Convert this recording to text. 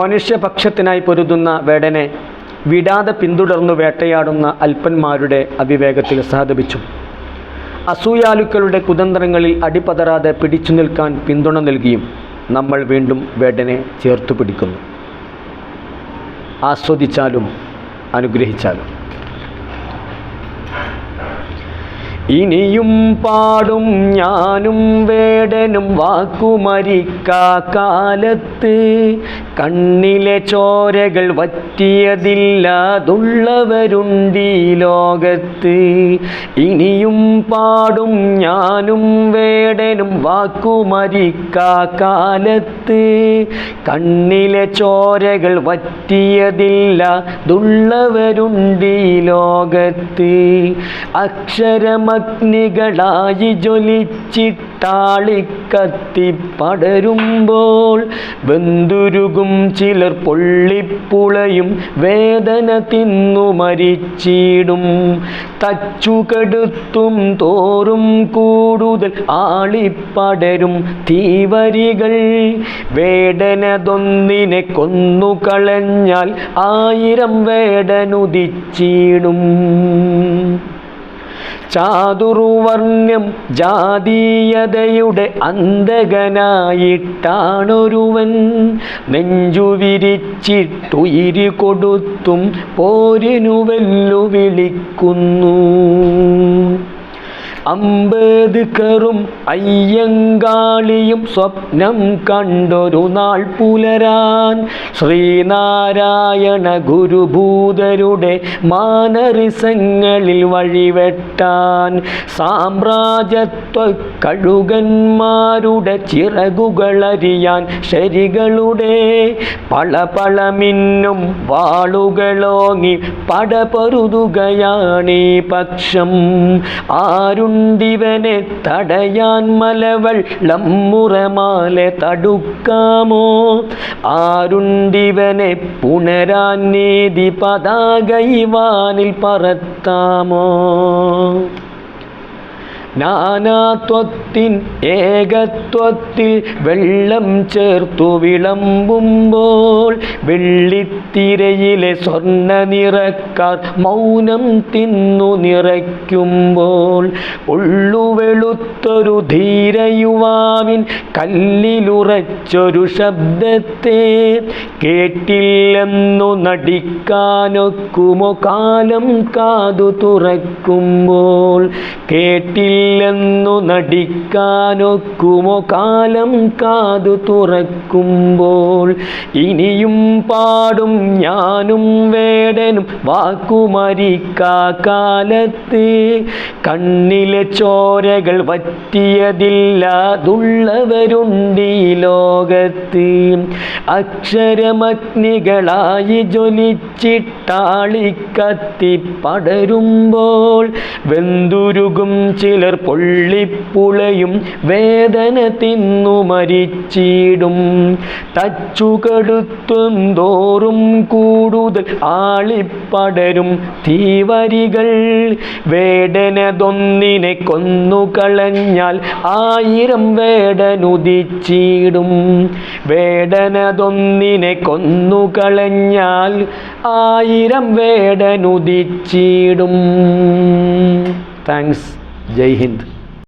മനുഷ്യപക്ഷത്തിനായി പൊരുതുന്ന വേടനെ വിടാതെ പിന്തുടർന്നു വേട്ടയാടുന്ന അല്പന്മാരുടെ അവിവേകത്തിൽ സഹതപിച്ചു അസൂയാലുക്കളുടെ കുതന്ത്രങ്ങളിൽ അടിപതറാതെ പിടിച്ചു നിൽക്കാൻ പിന്തുണ നൽകിയും നമ്മൾ വീണ്ടും വേടനെ ചേർത്തു പിടിക്കുന്നു. ആസ്വദിച്ചാലും അനുഗ്രഹിച്ചാലും. ഇനിയും പാടും ഞാനും വേടനും വാക്കുമരിക്കാലത്ത് കണ്ണിലെ ചോരകൾ വറ്റിയതില്ലാതുള്ളവരുണ്ടീ ലോകത്ത് ഇനിയും പാടും ഞാനും വേടനും വാക്കുമരിക്കാലത്ത് കണ്ണിലെ ചോരകൾ വറ്റിയതില്ലാതുള്ളവരുണ്ടീ ലോകത്ത് അക്ഷരമഗ്നികളായി ജ്വലിച്ചിട്ടാളിക്കത്തി പടരുമ്പോൾ ബന്ധുരുകും ചിലർ പൊള്ളിപ്പുളയും വേദന തിന്നു മരിച്ചിടും. തച്ചുകെടുത്തും തോറും കൂടുതൽ ആളിപ്പടരും തീവരികൾ. വേടനതൊന്നിനെ കൊന്നുകളഞ്ഞാൽ ആയിരം വേടനുദിച്ചിടും. ചാതുർവർണ്യം ജാതീയതയുടെ അന്തകനായിട്ടാണൊരുവൻ. നെഞ്ചുവിരിച്ചിട്ടുയിരി കൊടുത്തും പോരിനു വെല്ലുവിളിക്കുന്നു അംബേദ്കറും അയ്യങ്കാളിയും സ്വപ്നം കണ്ടൊരു നാൾ പുലരാൻ. ശ്രീനാരായണ ഗുരുഭൂതരുടെ മാനറിസങ്ങളിൽ വഴിവെട്ടാൻ. സാമ്രാജ്യത്വ കഴുകന്മാരുടെ ചിറകുകളറിയാൻ ശരികളുടെ പളപളമിന്നും വാളുകളോങ്ങി പടപൊരുതുകയാണീ പക്ഷം. ആരുണ്ടിവനെ തടയാൻ മലവെള്ളം മുറമാലെ തടുക്കാമോ? ആരുണ്ടിവനെ പുണരാൻ നീതി പതാകൈവാനിൽ പറത്താമോ? നാനാത്വത്തിൻ ഏകത്വത്തിൽ വെള്ളം ചേർത്തു വിളമ്പുമ്പോൾ വെള്ളിത്തിരയിലെ സ്വർണ നിറക്കാർ മൗനം തിന്നു നിറയ്ക്കുമ്പോൾ ഉള്ളുവെളുത്തൊരു ധീരയുവാവിൻ കല്ലിലുറച്ചൊരു ശബ്ദത്തെ കേട്ടില്ലെന്നു നടിക്കാനൊക്കുമോ കാലം കാതു തുറക്കുമ്പോൾ കേട്ടില്ലെന്നു നടിക്കാനൊക്കുമോ കാലം കാതു തുറക്കുമ്പോൾ ഇനിയും പാടും ഞാനും വേടനും വാക്കുമരിക്കാലത്ത് കണ്ണിലെ ചോരകൾ വറ്റിയതില്ലാതുള്ളവരുണ്ടീ ലോകത്ത്. അക്ഷരമഗ്നികളായി ജ്വലിച്ചിട്ടാളിക്കത്തി പടരുമ്പോൾ വെന്തുരുകും ചിലർ പൊള്ളിപ്പുളയും വേദന തിന്നു മരിച്ചിടും. തച്ചുകടുത്തും തോറും കൂടുതൽ ആളിപ്പടരും തീവരികൾ. വേടനതൊന്നിനെ കൊന്നുകളഞ്ഞാൽ ആയിരം വേടനുദിച്ചിടും. വേടനതൊന്നിനെ കൊന്നുകളഞ്ഞാൽ ആയിരം വേടനുദിച്ചിടും. താങ്ക്സ് ജയ് ഹിന്ദ്.